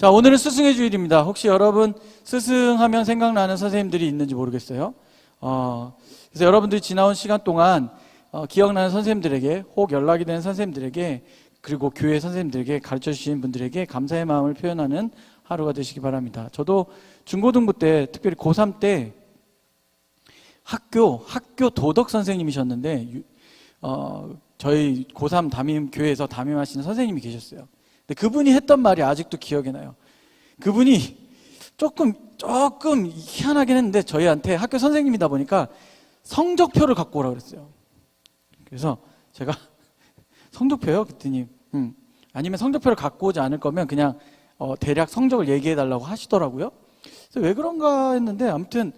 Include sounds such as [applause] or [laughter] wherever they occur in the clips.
자, 오늘은 스승의 주일입니다. 혹시 여러분 스승하면 생각나는 선생님들이 있는지 모르겠어요. 어, 그래서 여러분들이 지나온 시간 동안 어, 기억나는 선생님들에게 혹 연락이 되는 선생님들에게 그리고 교회 선생님들에게 가르쳐 주신 분들에게 감사의 마음을 표현하는 하루가 되시기 바랍니다. 저도 중고등부 때 특별히 고3 때 학교 학교 도덕 선생님이셨는데 유- 어, 저희 고3 담임 교회에서 담임하시는 선생님이 계셨어요. 근데 그분이 했던 말이 아직도 기억이 나요. 그분이 조금 조금 희한하긴 했는데 저희한테 학교 선생님이다 보니까 성적표를 갖고 오라 그랬어요. 그래서 제가 [laughs] 성적표요? 그랬더니 음, 아니면 성적표를 갖고 오지 않을 거면 그냥 어, 대략 성적을 얘기해 달라고 하시더라고요. 그래서 왜 그런가 했는데 아무튼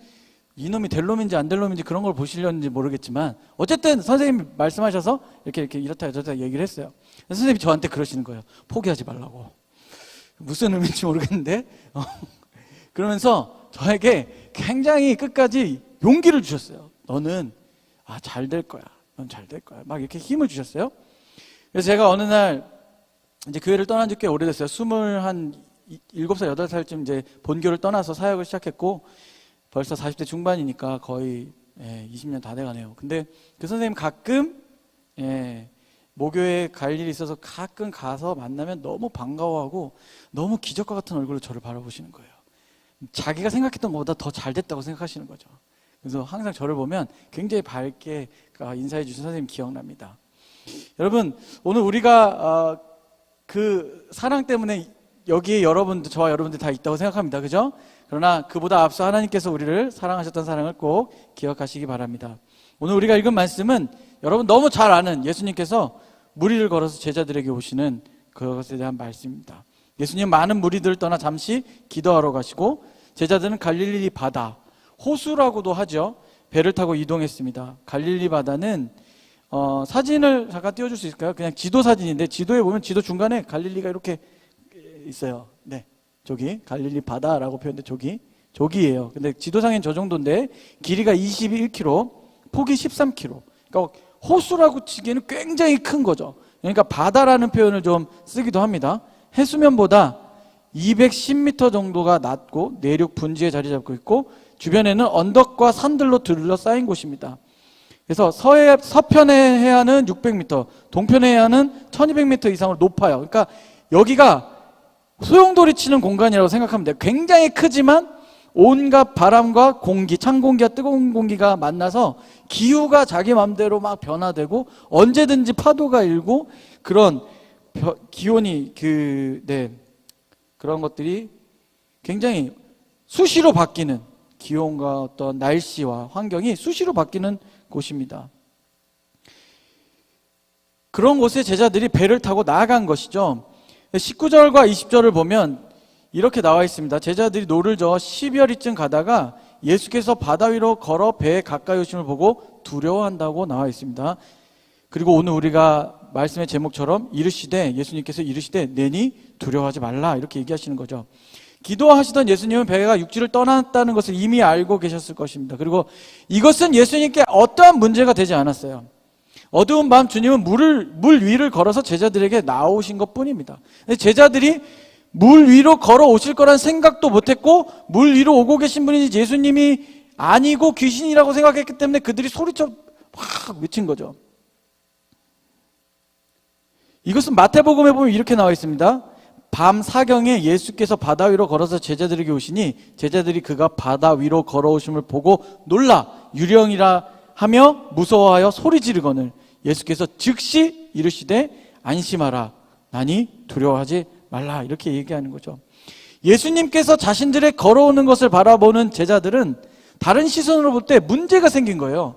이놈이 될 놈인지 안 될 놈인지 그런 걸 보시려는지 모르겠지만 어쨌든 선생님이 말씀하셔서 이렇게 이렇게 이렇다 저렇다 얘기를 했어요. 선생님이 저한테 그러시는 거예요. 포기하지 말라고. 무슨 의미인지 모르겠는데 어, [laughs] 그러면서 저에게 굉장히 끝까지 용기를 주셨어요. 너는 아, 잘 될 거야. 넌 잘 될 거야. 막 이렇게 힘을 주셨어요. 그래서 제가 어느 날 이제 교회를 떠난 지 꽤 오래됐어요. 스물 한 이- 일곱 살 여덟 살쯤 이제 본교를 떠나서 사역을 시작했고 벌써 40대 중반이니까 거의 예, 20년 다 돼가네요. 근데 그 선생님 가끔 예, 모교에 갈 일이 있어서 가끔 가서 만나면 너무 반가워하고 너무 기적과 같은 얼굴로 저를 바라보시는 거예요. 자기가 생각했던 것보다 더 잘 됐다고 생각하시는 거죠. 그래서 항상 저를 보면 굉장히 밝게 아, 인사해 주신 선생님 기억납니다. 여러분 오늘 우리가 어, 그 사랑 때문에 여기에 여러분들 저와 여러분들 다 있다고 생각합니다. 그죠? 그러나 그보다 앞서 하나님께서 우리를 사랑하셨던 사랑을 꼭 기억하시기 바랍니다. 오늘 우리가 읽은 말씀은 여러분 너무 잘 아는 예수님께서 무리를 걸어서 제자들에게 오시는 그것에 대한 말씀입니다. 예수님 많은 무리들을 떠나 잠시 기도하러 가시고 제자들은 갈릴리 바다 호수라고도 하죠. 배를 타고 이동했습니다. 갈릴리 바다는 어, 사진을 잠깐 띄워줄 수 있을까요? 그냥 지도 사진인데 지도에 보면 지도 중간에 갈릴리가 이렇게 있어요. 네, 저기 갈릴리 바다라고 표현돼 저기 저기예요. 근데 지도상엔 저 정도인데 길이가 21km, 폭이 13km. 그러니까 호수라고 치기에는 굉장히 큰 거죠. 그러니까 바다라는 표현을 좀 쓰기도 합니다. 해수면보다 210m 정도가 낮고 내륙 분지에 자리 잡고 있고 주변에는 언덕과 산들로 둘러싸인 곳입니다. 그래서 서해, 서편의 해안은 600m, 동편의 해안은 1200m 이상으로 높아요. 그러니까 여기가 소용돌이 치는 공간이라고 생각하면 돼요. 굉장히 크지만 온갖 바람과 공기, 찬 공기와 뜨거운 공기가 만나서 기후가 자기 마음대로 막 변화되고 언제든지 파도가 일고 그런 벼- 기온이 그, 네, 그런 것들이 굉장히 수시로 바뀌는 기온과 어떤 날씨와 환경이 수시로 바뀌는 곳입니다. 그런 곳에 제자들이 배를 타고 나아간 것이죠. 19절과 20절을 보면 이렇게 나와 있습니다. 제자들이 노를 저어 10여리쯤 가다가 예수께서 바다 위로 걸어 배에 가까이 오심을 보고 두려워한다고 나와 있습니다. 그리고 오늘 우리가 말씀의 제목처럼 이르시되 예수님께서 이르시되 내니 두려워하지 말라 이렇게 얘기하시는 거죠. 기도하시던 예수님은 배가 육지를 떠났다는 것을 이미 알고 계셨을 것입니다. 그리고 이것은 예수님께 어떠한 문제가 되지 않았어요. 어두운 밤 주님은 물을 물 위를 걸어서 제자들에게 나오신 것 뿐입니다. 근데 제자들이 물 위로 걸어 오실 거란 생각도 못 했고 물 위로 오고 계신 분이 예수님이 아니고 귀신이라고 생각했기 때문에 그들이 소리쳐 확 외친 거죠. 이것은 마태복음에 보면 이렇게 나와 있습니다. 밤 사경에 예수께서 바다 위로 걸어서 제자들에게 오시니 제자들이 그가 바다 위로 걸어오심을 보고 놀라 유령이라 하며 무서워하여 소리 지르거늘 예수께서 즉시 이르시되 안심하라 나니 두려워하지 말라 이렇게 얘기하는 거죠. 예수님께서 자신들의 걸어오는 것을 바라보는 제자들은 다른 시선으로 볼 때 문제가 생긴 거예요.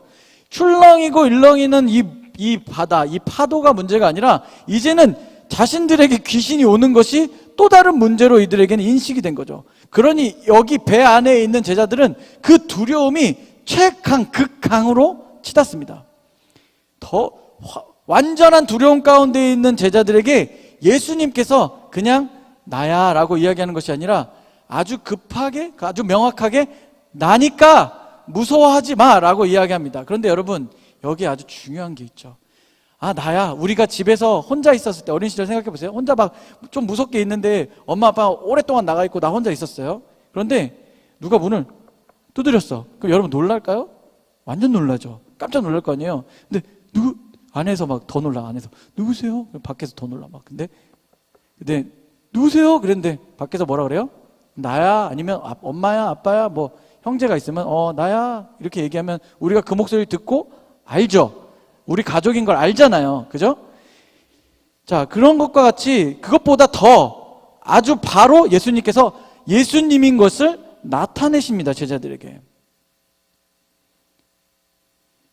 출렁이고 일렁이는 이, 이 바다, 이 파도가 문제가 아니라 이제는 자신들에게 귀신이 오는 것이 또 다른 문제로 이들에게는 인식이 된 거죠. 그러니 여기 배 안에 있는 제자들은 그 두려움이 최강, 극강으로 치닫습니다. 더 화- 완전한 두려움 가운데 있는 제자들에게 예수님께서 그냥 나야 라고 이야기하는 것이 아니라 아주 급하게, 아주 명확하게 나니까 무서워하지 마 라고 이야기합니다. 그런데 여러분, 여기 아주 중요한 게 있죠. 아, 나야. 우리가 집에서 혼자 있었을 때, 어린 시절 생각해 보세요. 혼자 막 좀 무섭게 있는데 엄마 아빠 오랫동안 나가 있고 나 혼자 있었어요. 그런데 누가 문을 두드렸어. 그럼 여러분 놀랄까요? 완전 놀라죠. 깜짝 놀랄 거 아니에요. 근데 누구, 안에서 막 더 놀라, 안에서. 누구세요? 밖에서 더 놀라, 막. 근데, 근데, 누구세요? 그랬는데, 밖에서 뭐라 그래요? 나야? 아니면 아, 엄마야? 아빠야? 뭐, 형제가 있으면, 어, 나야? 이렇게 얘기하면 우리가 그 목소리 듣고 알죠? 우리 가족인 걸 알잖아요. 그죠? 자, 그런 것과 같이 그것보다 더 아주 바로 예수님께서 예수님인 것을 나타내십니다. 제자들에게.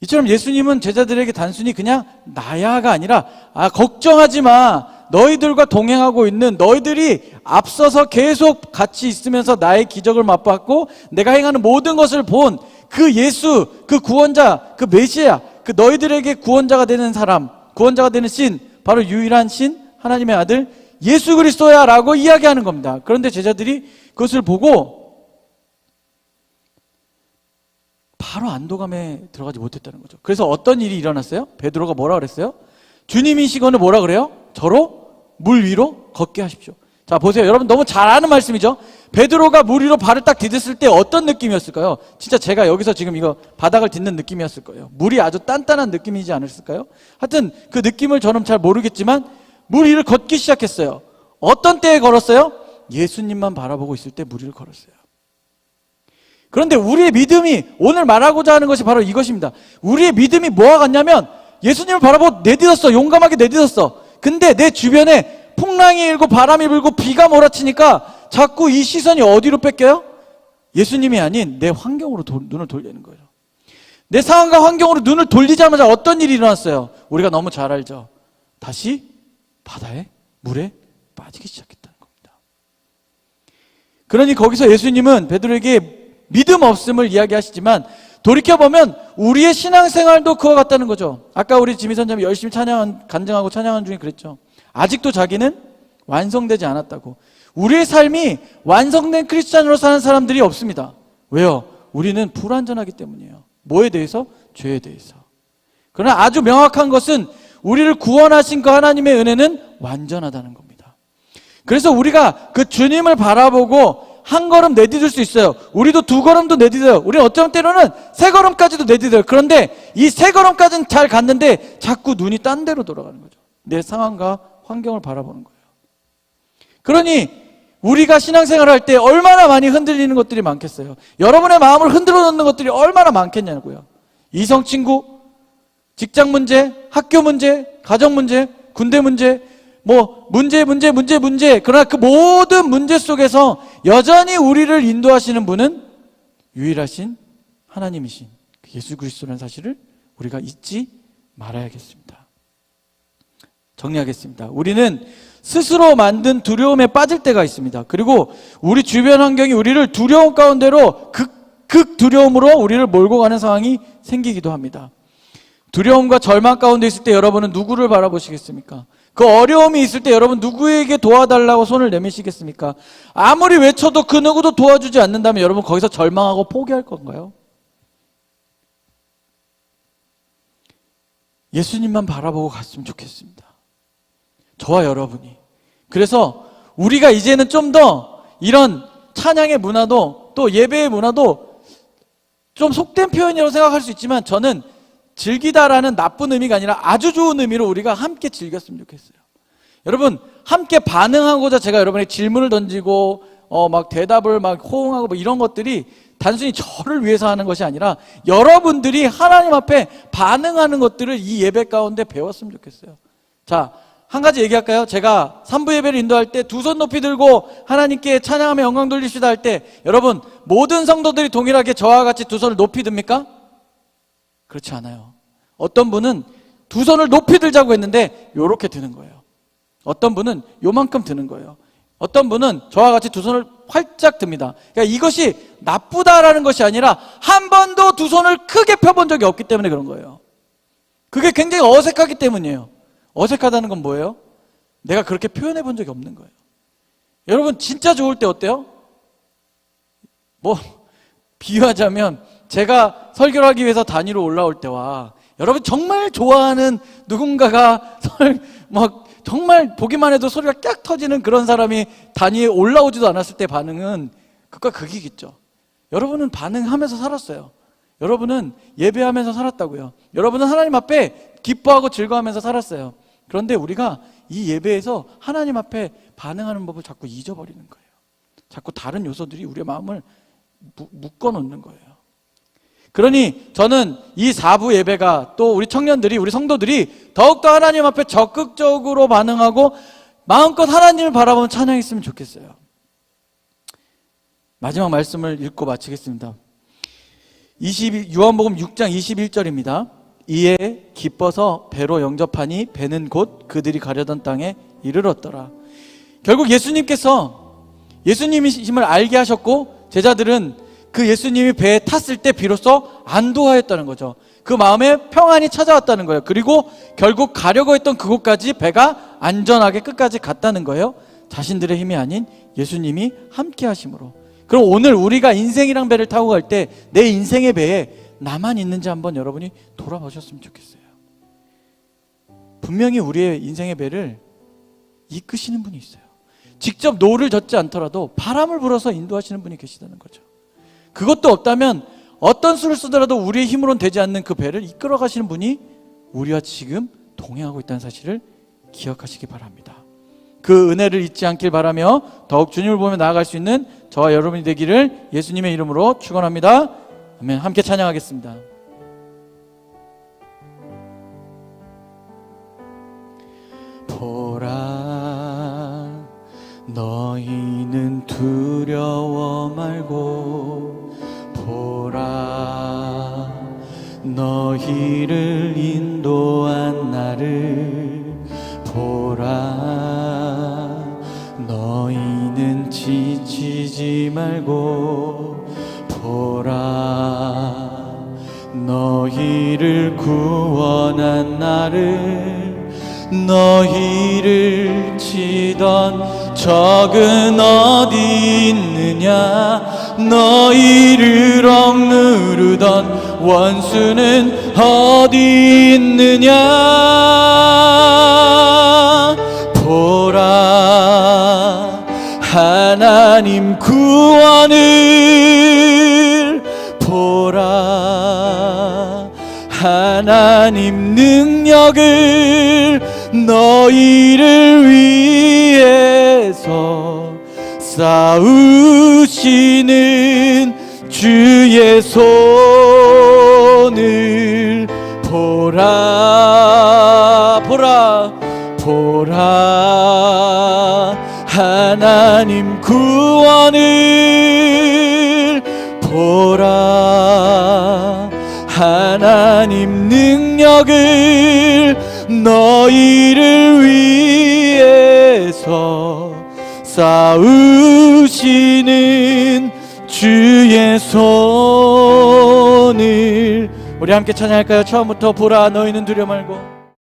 이처럼 예수님은 제자들에게 단순히 그냥 나야가 아니라 아 걱정하지 마. 너희들과 동행하고 있는 너희들이 앞서서 계속 같이 있으면서 나의 기적을 맛봤고 내가 행하는 모든 것을 본 그 예수, 그 구원자, 그 메시아, 그 너희들에게 구원자가 되는 사람, 구원자가 되는 신, 바로 유일한 신, 하나님의 아들 예수 그리스도야라고 이야기하는 겁니다. 그런데 제자들이 그것을 보고 바로 안도감에 들어가지 못했다는 거죠. 그래서 어떤 일이 일어났어요? 베드로가 뭐라 그랬어요? 주님이시거늘 뭐라 그래요? 저로 물 위로 걷게 하십시오. 자, 보세요. 여러분 너무 잘 아는 말씀이죠? 베드로가 물 위로 발을 딱 디뎠을 때 어떤 느낌이었을까요? 진짜 제가 여기서 지금 이거 바닥을 딛는 느낌이었을 거예요. 물이 아주 단단한 느낌이지 않았을까요? 하여튼 그 느낌을 저는 잘 모르겠지만 물 위를 걷기 시작했어요. 어떤 때에 걸었어요? 예수님만 바라보고 있을 때 물 위를 걸었어요. 그런데 우리의 믿음이 오늘 말하고자 하는 것이 바로 이것입니다. 우리의 믿음이 뭐와 같냐면 예수님을 바라보고 내딛었어. 용감하게 내딛었어. 근데 내 주변에 풍랑이 일고 바람이 불고 비가 몰아치니까 자꾸 이 시선이 어디로 뺏겨요? 예수님이 아닌 내 환경으로 도- 눈을 돌리는 거예요. 내 상황과 환경으로 눈을 돌리자마자 어떤 일이 일어났어요? 우리가 너무 잘 알죠. 다시 바다에 물에 빠지기 시작했다는 겁니다. 그러니 거기서 예수님은 베드로에게 믿음 없음을 이야기하시지만 돌이켜 보면 우리의 신앙생활도 그와 같다는 거죠. 아까 우리 지미 선장이 열심히 찬양 간증하고 찬양한 중에 그랬죠. 아직도 자기는 완성되지 않았다고. 우리의 삶이 완성된 크리스찬으로 사는 사람들이 없습니다. 왜요? 우리는 불완전하기 때문이에요. 뭐에 대해서? 죄에 대해서. 그러나 아주 명확한 것은 우리를 구원하신 그 하나님의 은혜는 완전하다는 겁니다. 그래서 우리가 그 주님을 바라보고 한 걸음 내디딜 수 있어요. 우리도 두 걸음도 내디뎌요. 우리는 어쩌면 때로는 세 걸음까지도 내디뎌요. 그런데 이 세 걸음까지는 잘 갔는데 자꾸 눈이 딴 데로 돌아가는 거죠. 내 상황과 환경을 바라보는 거예요. 그러니 우리가 신앙생활 할때 얼마나 많이 흔들리는 것들이 많겠어요. 여러분의 마음을 흔들어 놓는 것들이 얼마나 많겠냐고요. 이성 친구, 직장 문제, 학교 문제, 가정 문제, 군대 문제, 뭐 문제 문제 문제 문제 그러나 그 모든 문제 속에서 여전히 우리를 인도하시는 분은 유일하신 하나님이신 그 예수 그리스도라는 사실을 우리가 잊지 말아야겠습니다. 정리하겠습니다. 우리는 스스로 만든 두려움에 빠질 때가 있습니다. 그리고 우리 주변 환경이 우리를 두려움 가운데로 극, 극 두려움으로 우리를 몰고 가는 상황이 생기기도 합니다. 두려움과 절망 가운데 있을 때 여러분은 누구를 바라보시겠습니까? 그 어려움이 있을 때 여러분 누구에게 도와달라고 손을 내미시겠습니까? 아무리 외쳐도 그 누구도 도와주지 않는다면 여러분 거기서 절망하고 포기할 건가요? 예수님만 바라보고 갔으면 좋겠습니다. 저와 여러분이. 그래서 우리가 이제는 좀 더 이런 찬양의 문화도 또 예배의 문화도 좀 속된 표현이라고 생각할 수 있지만 저는 즐기다라는 나쁜 의미가 아니라 아주 좋은 의미로 우리가 함께 즐겼으면 좋겠어요. 여러분, 함께 반응하고자 제가 여러분에게 질문을 던지고, 어, 막 대답을 막 호응하고 뭐 이런 것들이 단순히 저를 위해서 하는 것이 아니라 여러분들이 하나님 앞에 반응하는 것들을 이 예배 가운데 배웠으면 좋겠어요. 자, 한 가지 얘기할까요? 제가 3부 예배를 인도할 때 두 손 높이 들고 하나님께 찬양하며 영광 돌리시다 할 때 여러분, 모든 성도들이 동일하게 저와 같이 두 손을 높이 듭니까? 그렇지 않아요. 어떤 분은 두 손을 높이 들자고 했는데 요렇게 드는 거예요. 어떤 분은 요만큼 드는 거예요. 어떤 분은 저와 같이 두 손을 활짝 듭니다. 그러니까 이것이 나쁘다라는 것이 아니라 한 번도 두 손을 크게 펴본 적이 없기 때문에 그런 거예요. 그게 굉장히 어색하기 때문이에요. 어색하다는 건 뭐예요? 내가 그렇게 표현해 본 적이 없는 거예요. 여러분 진짜 좋을 때 어때요? 뭐 [laughs] 비유하자면 제가 설교를 하기 위해서 단위로 올라올 때와 여러분 정말 좋아하는 누군가가 [laughs] 설- 막 정말 보기만 해도 소리가 깍 터지는 그런 사람이 단위에 올라오지도 않았을 때 반응은 극과 극이겠죠. 여러분은 반응하면서 살았어요. 여러분은 예배하면서 살았다고요. 여러분은 하나님 앞에 기뻐하고 즐거워하면서 살았어요. 그런데 우리가 이 예배에서 하나님 앞에 반응하는 법을 자꾸 잊어버리는 거예요. 자꾸 다른 요소들이 우리의 마음을 무- 묶어 놓는 거예요. 그러니 저는 이 4부 예배가 또 우리 청년들이, 우리 성도들이 더욱더 하나님 앞에 적극적으로 반응하고 마음껏 하나님을 바라보는 찬양했으면 좋겠어요. 마지막 말씀을 읽고 마치겠습니다. 20, 요한복음 6장 21절입니다. 이에 기뻐서 배로 영접하니 배는 곧 그들이 가려던 땅에 이르렀더라. 결국 예수님께서 예수님이심을 알게 하셨고 제자들은 그 예수님이 배에 탔을 때 비로소 안도하였다는 거죠. 그 마음에 평안이 찾아왔다는 거예요. 그리고 결국 가려고 했던 그곳까지 배가 안전하게 끝까지 갔다는 거예요. 자신들의 힘이 아닌 예수님이 함께 하심으로. 그럼 오늘 우리가 인생이랑 배를 타고 갈 때 내 인생의 배에 나만 있는지 한번 여러분이 돌아보셨으면 좋겠어요. 분명히 우리의 인생의 배를 이끄시는 분이 있어요. 직접 노를 젓지 않더라도 바람을 불어서 인도하시는 분이 계시다는 거죠. 그것도 없다면 어떤 수를 쓰더라도 우리의 힘으로는 되지 않는 그 배를 이끌어 가시는 분이 우리와 지금 동행하고 있다는 사실을 기억하시기 바랍니다. 그 은혜를 잊지 않길 바라며 더욱 주님을 보며 나아갈 수 있는 저와 여러분이 되기를 예수님의 이름으로 축원합니다. 아멘. 함께 찬양하겠습니다. 너희는 두려워 말고 보라. 너희를 인도한 나를 보라. 너희는 지치지 말고 보라. 너희를 구원한 나를 너희를 치던 적은 어디 있느냐? 너희를 억누르던 원수는 어디 있느냐? 보라 하나님 구원을 보라 하나님 능력을 너희를 위해서 싸우시는 주의 손을 보라 보라 보라. 하나님 구원을 보라. 하나님 능력을 너희를 위해서 싸우시는 주의 손을 우리 함께 찬양할까요? 처음부터 보라 너희는 두려 말고